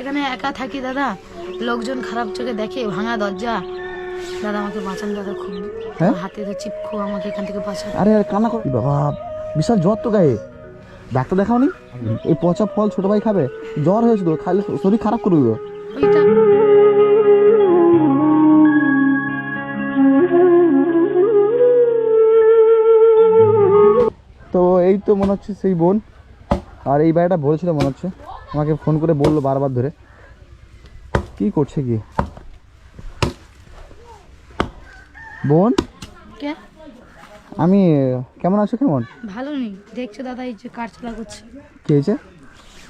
এখানে একা থাকি দাদা। লোকজন খারাপ চোখে দেখে ভাঙা দরজা। দাদা আমাকে বাঁচান দাদা খুব হ্যাঁ? হাতে তো চিপকো আমাকে এখান থেকে বাঁচান। আরে আরে কান্না কর বাবা বিশাল জ্বর তো গায়ে। ডাক্তার দেখাওনি? এই পচা ফল ছোট ভাই খাবে। জ্বর হয়েছে তো খাইলে শরীর খারাপ করে দিল। তো এই তো মনে হচ্ছে সেই বোন। আর এই ভাইটা বলেছিল মনে হচ্ছে। আমাকে ফোন করে বলল বারবার ধরে। কি করছে কি? বোন? কে? আমি কেমন আছো কেমন? ভালো নেই। দেখছ দাদা এই যে কাজ চলা করছে। কি হয়েছে?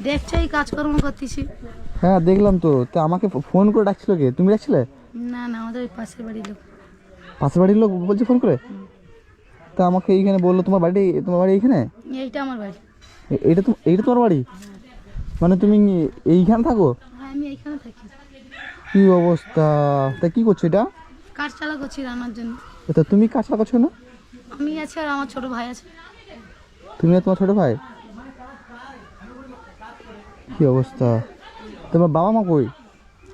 দেখছ এই কাজকর্ম করতেছি। হ্যাঁ দেখলাম তো। তা আমাকে ফোন করে ডাকছিল কে? তুমি ডাকছিলে? না না আমাদের ওই পাশের বাড়ির লোক। পাশের বাড়ির লোক বলছে ফোন করে? তা আমাকে এইখানে বলল তোমার বাড়ি তোমার বাড়ি এইখানে? এইটা আমার বাড়ি। এইটা তো এইটা তোমার বাড়ি? মানে তুমি এইখানে থাকো? হ্যাঁ আমি এইখানে থাকি। কি অবস্থা? তা কি করছ এটা? কাজ চালা করছি রান্নার জন্য? তা তুমি কাজ করছ না? আমি আছি আর আমার ছোট ভাই আছে। তুমি আর তোমার ছোট ভাই? কি অবস্থা? তোমার বাবা মা কই?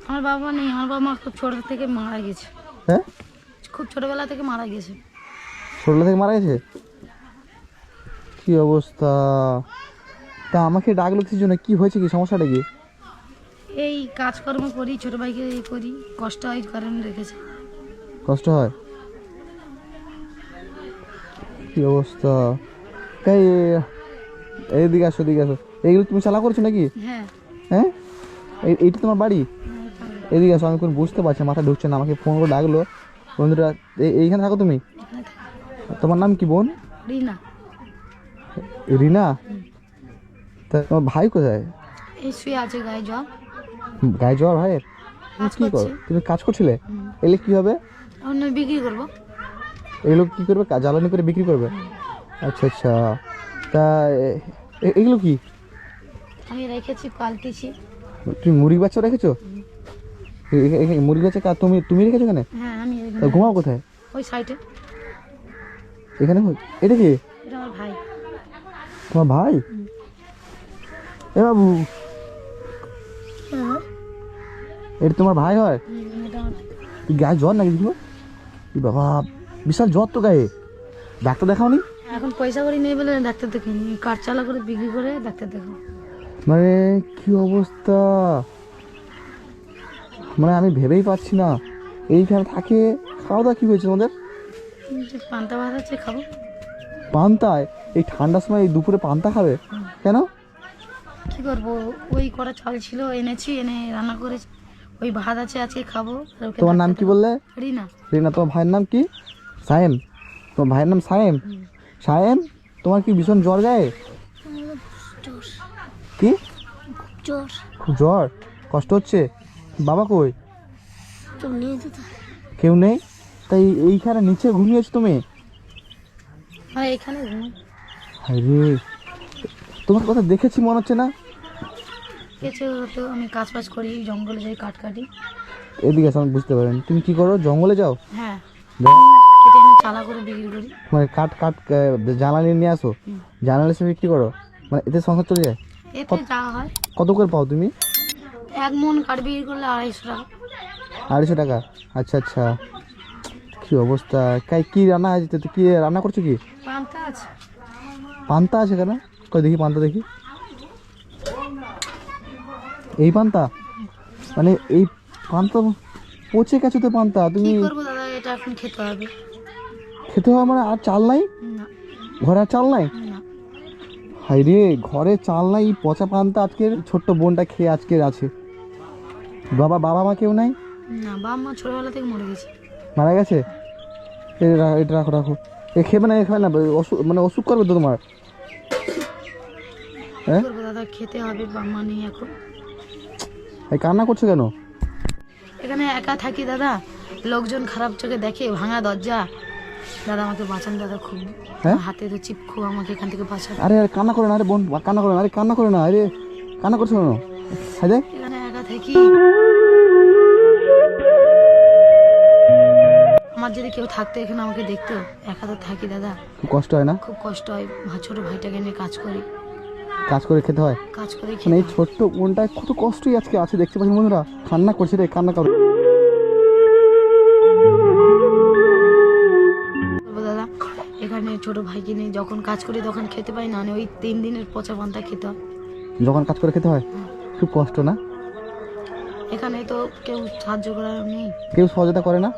আমার বাবা নেই আমার বাবা মা খুব ছোট থেকে মারা গেছে। হ্যাঁ? খুব ছোটবেলা থেকে মারা গেছে। ছোটবেলা থেকে মারা গেছে? কি অবস্থা? তা আমাকে ডাকলো কিছুর জন্য কি হয়েছে কি? সমস্যাটা কি? এই কাজকর্ম করি ছোট ভাইকে এই করি কষ্ট হয় কারণ রেখেছে। কষ্ট হয়? কি অবস্থা? তাই এইদিকে আসো এদিকে আসো। এইগুলো তুমি চালা করছ নাকি? হ্যাঁ। হ্যাঁ? এই- এইটা তোমার বাড়ি? এদিকে আসো আমি কোনো বুঝতে পারছি মাথা ঢুকছে না আমাকে ফোন করে ডাকলো। বন্ধুরা এই- এইখানে থাকো তুমি? তোমার নাম কি বোন? রিনা। রিনা? তা তোমার ভাই কোথায়? এই শুয়ে আছে গায়ে জল গায়ে জ্বর ভাইয়ের? কি করো? তুমি কাজ করছিলে? এলে কি হবে? অন্য বিক্রি করব। এগুলো কি করবে? জ্বালানি করে বিক্রি করবে? আচ্ছা আচ্ছা। তা এগুলো কি? আমি রেখেছি পাল্টেছি তুমি মুরগি বাচ্চা রেখেছো? মুরগি বাচ্চা কা- তুমি তুমি রেখেছো এখানে? হ্যাঁ আমি তা ঘুমাও কোথায়? ওই সাইডে। এখানে এটা কি? এটা আমার ভাই। তোমার ভাই? এ বাবু। এটা তোমার ভাই হয়? গায়ে জ্বর নাকি দেখো কি বাবা বিশাল জ্বর তো গায়ে। ডাক্তার দেখাওনি? এখন পয়সা করি নেই বলে ডাক্তার দেখিনি কাঠ চালা করে বিক্রি করে ডাক্তার দেখো মানে কি অবস্থা? মানে আমি ভেবেই পাচ্ছি না। এইখানে থাকে খাওয়া দাওয়া কি হয়েছে তোমাদের? পান্তা ভাত আছে খাব। পান্তায়? এই ঠান্ডার সময় এই দুপুরে পান্তা খাবে? কেন? কি করব? ওই করা চাল ছিল এনেছি এনে রান্না করেছি। ওই ভাত আছে আজকে খাব। তোমার নাম কি বললে। রিনা। রিনা তোমার ভাইয়ের নাম কি? সায়েম। তোমার ভাইয়ের নাম সায়েম? সায়েম তোমার কি ভীষণ জ্বর গায়ে? কি? জ্বর। খুব জ্বর? কষ্ট হচ্ছে? বাবা কই? কেউ নেই? তাই এইখানে নিচে ঘুমিয়েছো তুমি? হ্যাঁ এখানে ঘুমাই। আরে তোমার কথা দেখেছি মনে হচ্ছে না? কিছু তো আমি কাজ বাজ করি জঙ্গলে যাই কাঠ কাটি। এদিকে আমি বুঝতে পারেন তুমি কি করো? জঙ্গলে যাও? হ্যাঁ। কেটে এনে চালা করে বিক্রি করি। মানে কাঠ কাঠ জ্বালানি নিয়ে আসো? জ্বালানি সে বিক্রি করো? মানে এতে সংসার চলে যায়? এতে যাওয়া হয়। কত করে পাও তুমি? এক মন কাঠ বিক্রি করলে আড়াইশো টাকা। আড়াইশো টাকা? আচ্ছা আচ্ছা। কি অবস্থা? কাই কি রান্না আছে তো কি রান্না করছ কি? পান্তা আছে। পান্তা আছে কেন? কই দেখি পান্তা দেখি। এই পান্তা? মানে এই পান্তা পচে গেছো তো পান্তা কি তুমি দাদা এটা এখন খেতে হবে। খেতে হবে মানে আর চাল নাই? ঘরে আর চাল নাই? হাই রে ঘরে চাল নাই পচা পান্তা আজকে ছোট্ট বোনটা খেয়ে আজকে আছে। বাবা বাবা মা কেউ নাই? না বাবা মা ছোটবেলা থেকে মরে গেছে। মারা গেছে? এটা রাখো রাখো। এ খেবে না এ খাবে না অসুখ মানে অসুখ করবে তো তোমার? হ্যাঁ? দাদা খেতে হবে বাবা মা নেই এখন। এই কান্না করছ কেন? এখানে একা থাকি দাদা। লোকজন খারাপ চোখে দেখে ভাঙা দরজা। দাদা আমাকে বাঁচান দাদা খুব। হ্যাঁ? হাতে তো চিপকো আমাকে এখান থেকে বাঁচান। আরে আরে কান্না করে না আরে বোন কান্না করে না আরে কান্না করে না আরে কান্না করছ কেন? এখানে একা থাকি। আমার যদি কেউ থাকতো এখানে আমাকে দেখতো। একা তো থাকি দাদা। খুব কষ্ট হয় না? খুব কষ্ট হয়। ছোট ভাইটাকে নিয়ে কাজ করি। কাজ করে খেতে হয়? কাজ করে মানে এই ছোট্ট বোনটা কত কষ্টই আজকে আছে দেখতে পাচ্ছি বন্ধুরা। কান্না করছে রে কান্না করো দাদা এখানে ছোট ভাইকে নিয়ে যখন কাজ করি তখন খেতে পাই না ওই তিন দিনের পচা পান্তা খেতে হয়। যখন কাজ করে খেতে হয়? খুব কষ্ট না? এখানে তো কেউ সাহায্য করার নেই। কেউ সহযোগিতা করে না?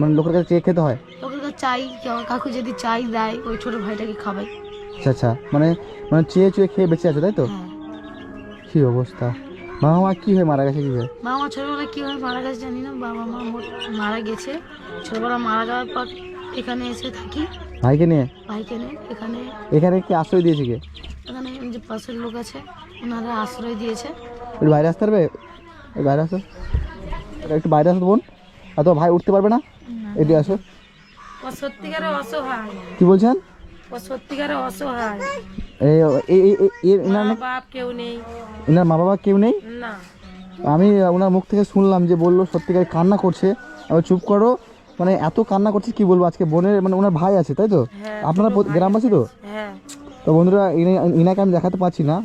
মানে লোকের কাছে চেয়ে খেতে হয়? লোকের কাছে চাই কাকু যদি চাই দেয় ওই ছোট ভাইটাকে খাবাই আচ্ছা আচ্ছা। মানে মানে চেয়ে চুয়ে খেয়ে বেঁচে আছে তাই তো? হ্যাঁ। কি অবস্থা? বাবা মা কি হয়ে মারা গেছে কি হয়ে? বাবা মা ছোটবেলা কীভাবে মারা গেছে জানি না। বাবা মা মারা গেছে। ছোটবেলা মারা যাওয়ার পর এখানে এসে থাকি। ভাইকে নিয়ে? ভাইকে নিয়ে। এখানে এখানে কি আশ্রয় দিয়েছে কে? এখানে যে পাশের লোক আছে ওনারা আশ্রয় দিয়েছে। একটু বাইরে আসতে পারবে? এই বাইরে আসো। একটু বাইরে আসো বোন। আর তো ভাই উঠতে পারবে না? এটি আসো। ও সত্যিকারে অসহায়। কি বলছেন? ও সত্যিকারে অসহায়। এনার মা বাবা কেউ নেই। না। আমি ওনার মুখ থেকে শুনলাম যে বলল সত্যিকার কান্না করছে। আমি চুপ করো মানে এত কান্না করছে কি বলব? আজকে বোনের মানে ওনার ভাই আছে তাই তো? হ্যাঁ, আপনারা গ্রামবাসী তো? হ্যাঁ। তো বন্ধুরা ইনি- ইনাকে আমি দেখাতে পারছি না।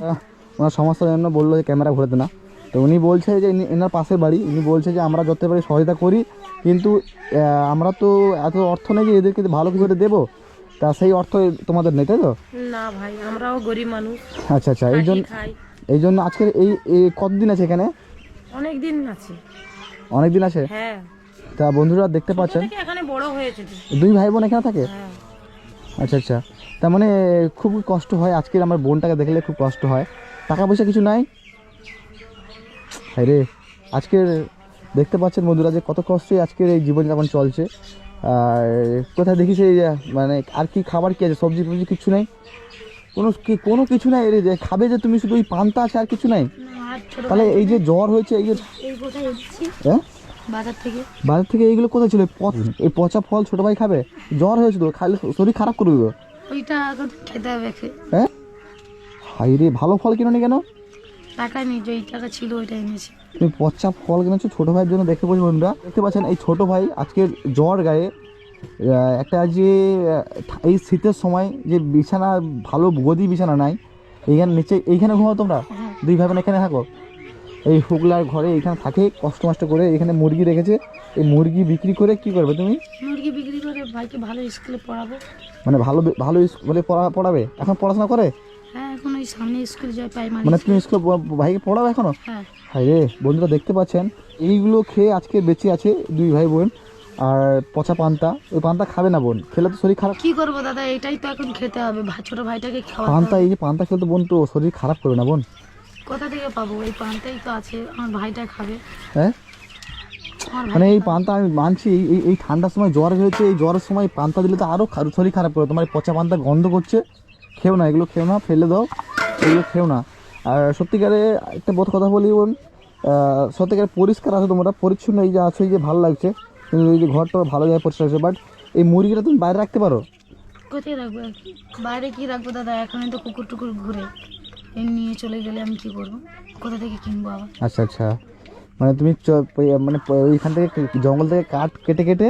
ওনার সমস্যার জন্য বলল যে ক্যামেরা ঘোরাতে না। তো উনি বলছে যে এনার পাশের বাড়ি উনি বলছে যে আমরা যত পারি সহায়তা করি কিন্তু আমরা তো এত অর্থ নেই যে এদেরকে ভালো কিছু করে দেবো। তা সেই অর্থ তোমাদের নেই তাই তো? না ভাই আমরাও গরিব মানুষ। আচ্ছা আচ্ছা এই জন্য এই জন্য আজকের এই কতদিন আছে এখানে? অনেক দিন আছে। অনেক দিন আছে? হ্যাঁ। তা বন্ধুরা দেখতে পাচ্ছেন। এখানে বড় হয়েছে দুই ভাই বোন এখানে থাকে? হ্যাঁ। আচ্ছা আচ্ছা। তার মানে খুব কষ্ট হয় আজকের আমার বোনটাকে দেখলে খুব কষ্ট হয়। টাকা পয়সা কিছু নাই? হ্যাঁ রে। আজকের দেখতে পাচ্ছেন বন্ধুরা যে কত কষ্টে আজকের এই জীবনযাপন চলছে। আর কোথায় দেখি এই মানে আর কি খাবার কি আছে? সবজি ফবজি কিছু নেই? কোনো কি- কোনো কিছু নাই যে খাবে যে তুমি শুধু ওই পান্তা আছে আর কিছু নাই? তাহলে এই যে জ্বর হয়েছে এই যে হ্যাঁ বাজার থেকে। বাজার থেকে এইগুলো কোথায় ছিল? এই এই পচা ফল ছোটো ভাই খাবে? জ্বর হয়েছে তো খাইলে শরীর খারাপ করবে ওইটা খেতে হবে হ্যাঁ? হাই রে ভালো ফল কিনোনি কেন? টাকা নেই যে টাকা ছিল ওইটা এনেছি। তুমি পচা ফল কিনেছো ছোটো ভাইয়ের জন্য দেখতে পাচ্ছি বন্ধুরা। দেখতে পাচ্ছেন এই ছোটো ভাই আজকের জ্বর গায়ে। একটা যে এই শীতের সময় যে বিছানা ভালো গদি বিছানা নাই এইখানে নিচে এইখানে ঘুমাও তোমরা? হ্যাঁ। দুই ভাই বোন এখানে থাকো। এই হুগলার ঘরে এইখানে থাকে কষ্ট মষ্ট করে এখানে মুরগি রেখেছে। এই মুরগি বিক্রি করে কি করবে তুমি? মুরগি বিক্রি করে ভাইকে ভালো স্কুলে পড়াবো। মানে ভালো ভালো স্কুলে পড়া পড়াবে? এখন পড়াশোনা করে? হ্যাঁ এখন ওই সামনে স্কুল যায় প্রাইমারি মানে তুমি স্কুলে ভাইকে পড়াবে এখনও? হ্যাঁ। হাই রে বন্ধুরা দেখতে পাচ্ছেন? এইগুলো খেয়ে আজকে বেঁচে আছে দুই ভাই বোন আর পচা পান্তা। ওই পান্তা খাবে না বোন খেলে তো শরীর খারাপ। কি করব দাদা এটাই তো এখন খেতে হবে। ছোট ভাইটাকে পান্তা এই যে পান্তা খেলে তো বোন তো শরীর খারাপ করবে না বোন। কোথা থেকে পাবো? এই পান্তাই তো আছে আমার ভাইটা খাবে। হ্যাঁ? মানে এই পান্তা আমি মানছি এই- এই ঠান্ডার সময় জ্বর হয়েছে এই জ্বরের সময় পান্তা দিলে তো আরও শরীর খারাপ করে। তোমার পচা পান্তা গন্ধ করছে খেও না এগুলো খেও না ফেলে দাও এগুলো খেও না। আর সত্যিকারে একটা বোধ কথা বলি বোন সত্যিকারে পরিষ্কার আছো তোমরা পরিচ্ছন্ন এই যে আছো এই যে ভালো লাগছে কিন্তু এই যে ঘরটা ভালো জায়গায় পরিষ্কার আছে বাট এই মুরগিটা তুমি বাইরে রাখতে পারো? কোথায় রাখব? বাইরে কি রাখব দাদা? এখন তো কুকুর টুকুর ঘুরে। নিয়ে চলে গেলে আমি কি করব? কোথা থেকে কিনবো আবার? আচ্ছা আচ্ছা। মানে তুমি মানে ওইখান থেকে জঙ্গল থেকে কাঠ কেটে কেটে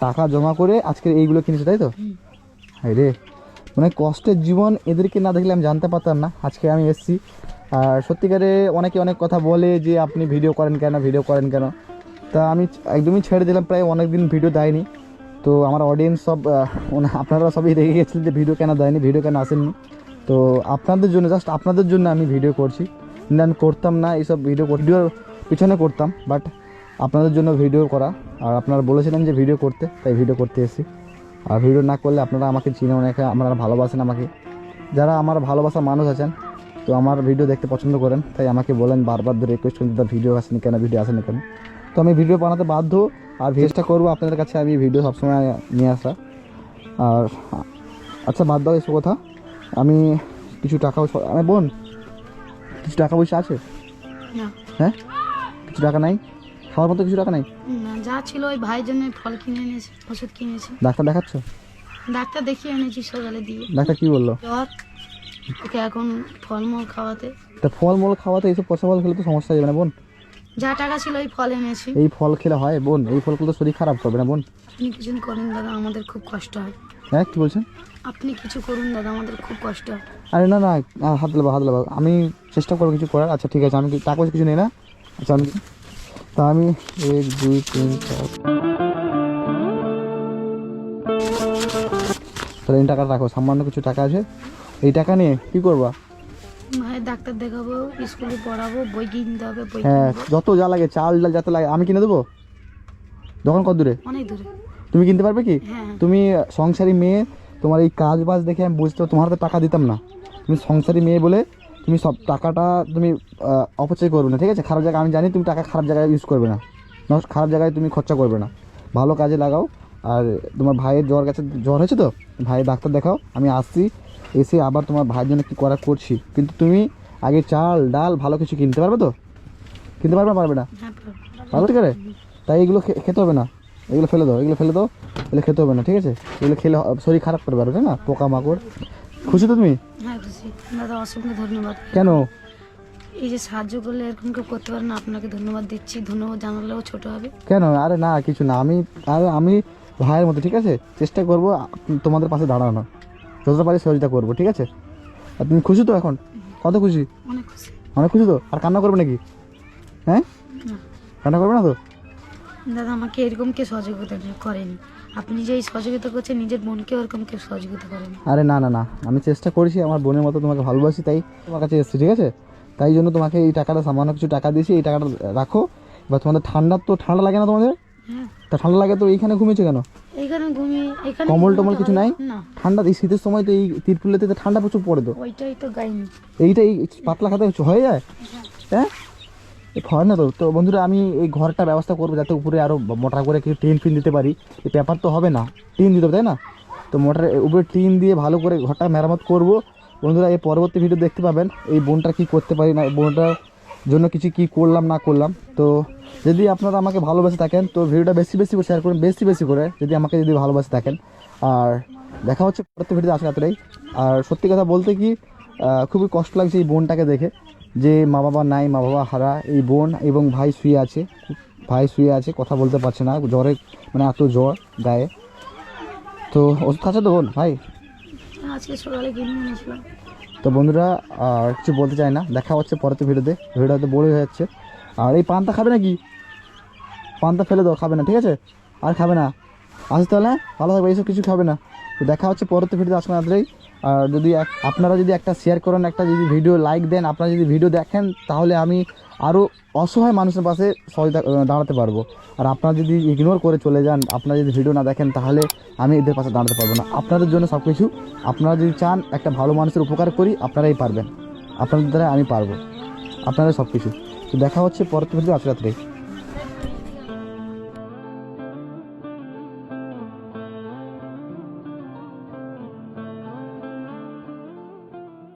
টাকা জমা করে আজকে এইগুলো কিনেছো তাই তো। হাই রে। মানে কষ্টের জীবন এদেরকে না দেখলে আমি জানতে পারতাম না। আজকে আমি এসেছি। আর সত্যিকারে অনেকে অনেক কথা বলে যে, আপনি ভিডিও করেন কেন? ভিডিও করেন কেন? তা আমি একদমই ছেড়ে দিলাম। প্রায় অনেক দিন ভিডিও দেয়নি। তো আমার অডিয়েন্স সব আপনারা সবই রেগে গেছিলেন যে ভিডিও কেন দেয়নি? ভিডিও কেন আসেননি? তো আপনাদের জন্য জাস্ট আপনাদের জন্য আমি ভিডিও করছি। কিন্তু আমি করতাম না এইসব ভিডিও ভিডিওর পিছনে করতাম বাট আপনাদের জন্য ভিডিও করা। আর আপনারা বলেছিলেন যে ভিডিও করতে। তাই ভিডিও করতে এসেছি। আর ভিডিও না করলে আপনারা আমাকে চিনে অনেকে আপনারা ভালোবাসেন আমাকে। যারা আমার ভালোবাসার মানুষ আছেন তো আমার ভিডিও দেখতে পছন্দ করেন তাই আমাকে বলেন বারবার ধরে রিকোয়েস্ট করেন দাদা ভিডিও আসেনি কেন? ভিডিও আসেনি কেন? তো আমি ভিডিও বানাতে বাধ্য আর চেষ্টা করব আপনাদের কাছে আমি ভিডিও সবসময় নিয়ে আসা আর আচ্ছা বাদ দাও এসব কথা। আমি কিছু টাকা আমি বোন কিছু টাকা পয়সা আছে? হ্যাঁ? কিছু টাকা নাই? খাওয়ার মতো কিছু টাকা নাই? না যা ছিল ওই ভাইয়ের জন্য ফল কিনে এনেছি ওষুধ কিনেছি ডাক্তার দেখাচ্ছ? ডাক্তার দেখিয়ে এনেছি সকালে দিয়ে। ডাক্তার কি বলল? জ্বর ওকে এখন ফলমূল খাওয়াতে। তা ফলমূল খাওয়াতে এইসব পচা ফল খেলে তো সমস্যা হয়ে যাবে না বোন? যা টাকা ছিল ওই ফল এনেছি। এই ফল খেলে হয় বোন? এই ফল খেলে তো শরীর খারাপ করবে না বোন? আপনি কিছু করেন দাদা আমাদের খুব কষ্ট হয়। হ্যাঁ কি বলছেন? আপনি কিছু করুন দাদা আমাদের খুব কষ্ট হয়। আরে না না হাত লাবা হাত লাবা আমি চেষ্টা করব কিছু করার। আচ্ছা ঠিক আছে আমি টাকা পয়সা কিছু নেই না? আচ্ছা আমি তা আমি এক দুই তিন চার। তাহলে এই টাকাটা রাখো সামান্য কিছু টাকা আছে। এই টাকা নিয়ে কি করবা? মায়ের ডাক্তার দেখাবো স্কুলে পড়াবো বই কিনতে হবে বই হ্যাঁ যত যা লাগে চাল ডাল যত লাগে আমি কিনে দেবো? দোকান কত দূরে? অনেক দূরে। তুমি কিনতে পারবে কি? হ্যাঁ। তুমি সংসারী মেয়ে তোমার এই কাজ বাজ দেখে আমি বুঝতে তোমার হাতে টাকা দিতাম না। তুমি সংসারী মেয়ে বলে তুমি সব টাকাটা তুমি অপচয় করবে না ঠিক আছে? খারাপ জায়গায় আমি জানি তুমি টাকা খারাপ জায়গায় ইউজ করবে না। খারাপ জায়গায় তুমি খরচা করবে না। ভালো কাজে লাগাও। আর তোমার ভাইয়ের জ্বর গেছে জ্বর হয়েছে তো? ভাইয়ের ডাক্তার দেখাও। আমি আসছি এসে আবার তোমার ভাইয়ের জন্য কী করা করছি। কিন্তু তুমি আগে চাল ডাল ভালো কিছু কিনতে পারবে তো? কিনতে পারবে না পারবে না? হ্যাঁ পারব। পারবে ঠিক আছে? তাই এগুলো খে- খেতে হবে না। এগুলো ফেলে দাও এগুলো ফেলে দাও এগুলো খেতে হবে না ঠিক আছে? এগুলো খেলে শরীর খারাপ করবে আরও তাই না? পোকা মাকড় খুশি তো তুমি? হ্যাঁ খুশি। দাদা অসংখ্য ধন্যবাদ। কেন? এই যে সাহায্য করলে এরকম কেউ করতে পারে না আপনাকে ধন্যবাদ দিচ্ছি। ধন্যবাদ জানালেও ছোট হবে। কেন? আরে না কিছু না। আমি আরে আমি ভাইয়ের মতো ঠিক আছে? চেষ্টা করব তোমাদের পাশে দাঁড়ানো যতটা পারি সহযোগিতা করব ঠিক আছে? আর তুমি খুশি তো এখন? কত খুশি? অনেক খুশি। অনেক খুশি তো? আর কান্না করবে নাকি? হ্যাঁ? কান্না করবে না তো? দাদা আমাকে এরকম কেউ সহযোগিতা করেনি। আপনি যে সহযোগিতা করছেন নিজের বোনকে ওরকম কেউ সহযোগিতা করেনি আরে না না না। আমি চেষ্টা করেছি আমার বোনের মতো তোমাকে ভালোবাসি তাই তোমার কাছে এসেছি ঠিক আছে? তাই জন্য তোমাকে এই টাকাটা সামান্য কিছু টাকা দিয়েছি এই টাকাটা রাখো। বা তোমাদের ঠান্ডা তো ঠান্ডা লাগে না তোমাদের? হ্যাঁ। তা ঠান্ডা লাগে তো এইখানে ঘুমিয়েছো কেন? এইখানে ঘুমিয়ে এখানে কম্বল ঘুমাতে কিছু নাই? ঠান্ডা এই শীতের সময় তো এই তিরপুলেতে ঠান্ডা প্রচুর পড়ে তো। ওইটাই তো গাইনি। এইটা এই পাতলা খাতে কিছু হয়ে যায়? হ্যাঁ। এই হয় না তো। তো বন্ধুরা, আমি এই ঘরটা ব্যবস্থা করব যাতে উপরে আরও মোটা করে কিছু টিন ফিন দিতে পারি। এই পেপার তো হবে না। টিন দিতে হবে, তাই না? তো মোটর উপরে টিন দিয়ে ভালো করে ঘরটা মেরামত করব। বন্ধুরা, এই পরবর্তী ভিডিও দেখতে পাবেন এই বোনটা কি করতে পারি না বোনটার জন্য কিছু কি করলাম, না করলাম। তো যদি আপনারা আমাকে ভালোবেসে থাকেন, তো ভিডিওটা বেশি বেশি করে শেয়ার করুন, বেশি বেশি করে যদি আমাকে যদি ভালোবাসে থাকেন। আর দেখা হচ্ছে পরবর্তী ভিডিওতে আসলে এতটাই। আর সত্যি কথা বলতে কি খুবই কষ্ট লাগছে এই বোনটাকে দেখে। যে মা বাবা নাই মা বাবা হারা এই বোন এবং ভাই শুয়ে আছে ভাই শুয়ে আছে কথা বলতে পারছে না জ্বরে মানে এত জ্বর গায়ে। তো ওষুধ খাচ্ছে তো বোন ভাই? এনেছিলাম তো বন্ধুরা আর কিছু বলতে চাই না দেখা হচ্ছে পরবর্তী ভিডিওতে ভিডিওটা হয়তো বড় হয়ে যাচ্ছে। আর এই পান্তা খাবে নাকি? পান্তা ফেলে দাও খাবে না ঠিক আছে? আর খাবে না। আসতে তাহলে হ্যাঁ? ভালো থাকবে এইসব কিছু খাবে না। তো দেখা হচ্ছে পরবর্তী ভিডিওতে আসবেন আপনারাই আর যদি আপনারা যদি একটা শেয়ার করেন, একটা যদি ভিডিও লাইক দেন, আপনারা যদি ভিডিও দেখেন, তাহলে আমি আরও অসহায় মানুষের পাশে সহযোগিতা দাঁড়াতে পারব। আর আপনারা যদি ইগনোর করে চলে যান, আপনারা যদি ভিডিও না দেখেন, তাহলে আমি এদের পাশে দাঁড়াতে পারব না। আপনাদের জন্য সব কিছু আপনারা যদি চান একটা ভালো মানুষের উপকার করি, আপনারাই পারবেন। আপনাদের দ্বারা আমি পারব। আপনারা সব কিছু তো দেখা হচ্ছে পরবর্তী ভিডিও আসলে